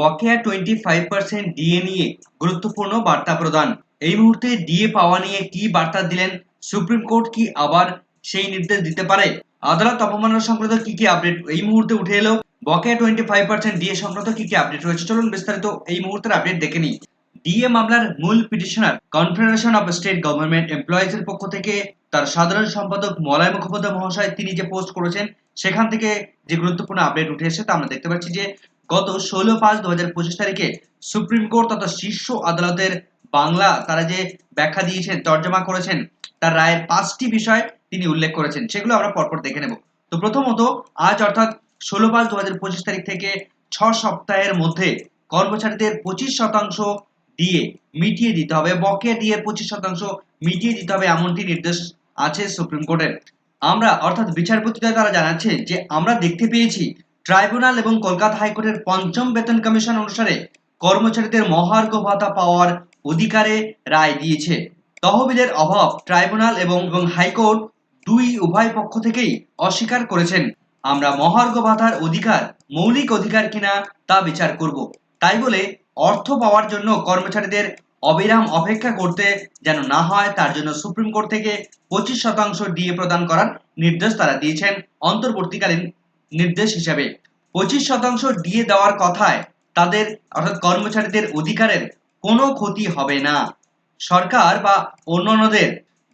বকেয়া twenty five percent DA নিয়ে গুরুত্বপূর্ণ বার্তা প্রদান। এই মুহূর্তে ডিএ পাওয়া নিয়ে কি বার্তা দিলেন? সুপ্রিম কোর্ট কি আবার সেই নির্দেশ দিতে পারে? আদালত অবমাননা সংক্রান্ত কি কি আপডেট এই মুহূর্তে উঠে এলো? বকেয়া টোয়েন্টি ফাইভ পার্সেন্ট ডিএ সংক্রান্ত কি কি আপডেট রয়েছে? চলুন বিস্তারিত এই মুহূর্তের আপডেট দেখে নিই। ডিএ মামলার মূল petitioner confederation of state government employees এর পক্ষ থেকে তার সাধারণ সম্পাদক মলয় মুখোপাধ্যায় মহাশয় তিনি যে পোস্ট করেছেন, সেখান থেকে যে গুরুত্বপূর্ণ আপডেট উঠে এসেছে তা আমরা দেখতে পাচ্ছি যে গত ষোলো পাঁচ দু হাজার পঁচিশ তারিখে সুপ্রিম কোর্ট তথা শীর্ষ আদালতের বাংলা তারা যে ব্যাখ্যা দিয়েছেন, তর্জমা করেছেন, তার রায়ের পাঁচটি বিষয় তিনি উল্লেখ করেছেন, সেগুলো আমরা পরপর দেখে নেব। তো প্রথমত, আজ অর্থাৎ ষোলো পাঁচ দু হাজার পঁচিশ তারিখ থেকে ছ সপ্তাহের মধ্যে কর্মচারীদের পঁচিশ শতাংশ দিয়ে মিটিয়ে দিতে হবে, বকেয়া দিয়ে পঁচিশ শতাংশ মিটিয়ে দিতে হবে এমনটি নির্দেশ আছে সুপ্রিম কোর্টের। আমরা, অর্থাৎ বিচারপতিরা তারা জানাচ্ছে যে আমরা দেখতে পেয়েছি ট্রাইব্যুনাল এবং কলকাতা হাইকোর্টের পঞ্চম বেতন কমিশন অনুসারে কর্মচারীদের মহার্ঘ ভাতা পাওয়ার অধিকারে রায় দিয়েছে। তহবিলের অভাব ট্রাইব্যুনাল এবং হাইকোর্ট দুই উভয় পক্ষ থেকেই অস্বীকার করেছেন। আমরা মহার্ঘ ভাতার অধিকার, মৌলিক অধিকার কিনা তা বিচার করব। তাই বলে অর্থ পাওয়ার জন্য কর্মচারীদের অবিরাম অপেক্ষা করতে যেন না হয়, তার জন্য সুপ্রিম কোর্ট থেকে পঁচিশ শতাংশ ডিএ প্রদান করার নির্দেশ তারা দিয়েছেন। অন্তর্বর্তীকালীন নির্দেশ হিসাবে পঁচিশ শতাংশ ডিএ দেওয়ার কথায় তাদের, অর্থাৎ কর্মচারীদের অধিকারের কোনো ক্ষতি হবে না। সরকার বা অন্যান্যদের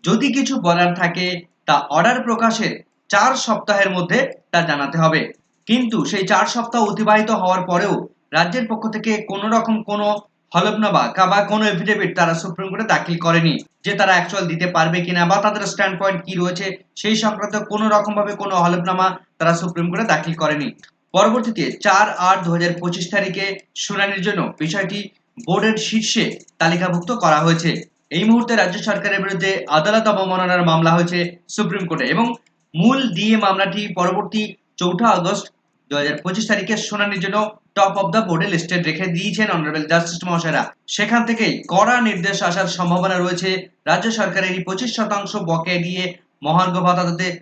যদি কিছু বলার থাকে, তা অর্ডার প্রকাশের চার সপ্তাহের মধ্যে তা জানাতে হবে। কিন্তু সেই চার সপ্তাহ অতিবাহিত হওয়ার পরেও রাজ্যের পক্ষ থেকে কোনো রকম কোনো হলফনামা বা কোনো এফিডেভিট তারা সুপ্রিম কোর্টে দাখিল করেনি, যে তারা অ্যাকচুয়াল দিতে পারবে কিনা বা তাদের স্ট্যান্ড পয়েন্ট কি রয়েছে, সেই সংক্রান্ত কোনো রকম ভাবে কোনো হলফনামা তারা সুপ্রিম কোর্টে দাখিল করেনি। পরবর্তীতে চার আট দু হাজার পঁচিশ তারিখে শুনানির জন্য বিষয়টি বোর্ডের শীর্ষে তালিকাভুক্ত করা হয়েছে। এই মুহূর্তে রাজ্য সরকারের বিরুদ্ধে আদালত অবমাননার মামলা হয়েছে সুপ্রিম কোর্টে এবং মূল দিয়ে মামলাটি পরবর্তী চৌঠা আগস্ট দু হাজার পঁচিশ তারিখে শুনানির জন্য টপ অফ দ্য বোর্ডে লিস্টেড রেখে দিয়েছেন অনারেবল জাস্টিস মহাশয়রা। সেখান থেকেই কড়া নির্দেশ আসার সম্ভাবনা রয়েছে। রাজ্য সরকারের এই পঁচিশ শতাংশ বকে দিয়ে মহার্ঘ ভাতা তাদের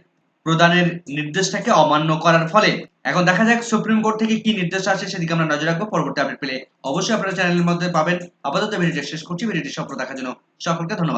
প্রদানের নির্দেশটাকে অমান্য করার ফলে। এখন দেখা যাক সুপ্রিম কোর্ট থেকে কি নির্দেশ আসে, সেদিকে আমরা নজর রাখব পরবর্তী আপডেট পেলে। অবশ্যই আপনারা চ্যানেলের মধ্যে পাবেন। আপাতত ভিডিওটি শেষ করছি। ভিডিওটি সফল দেখার জন্য সকলকে ধন্যবাদ।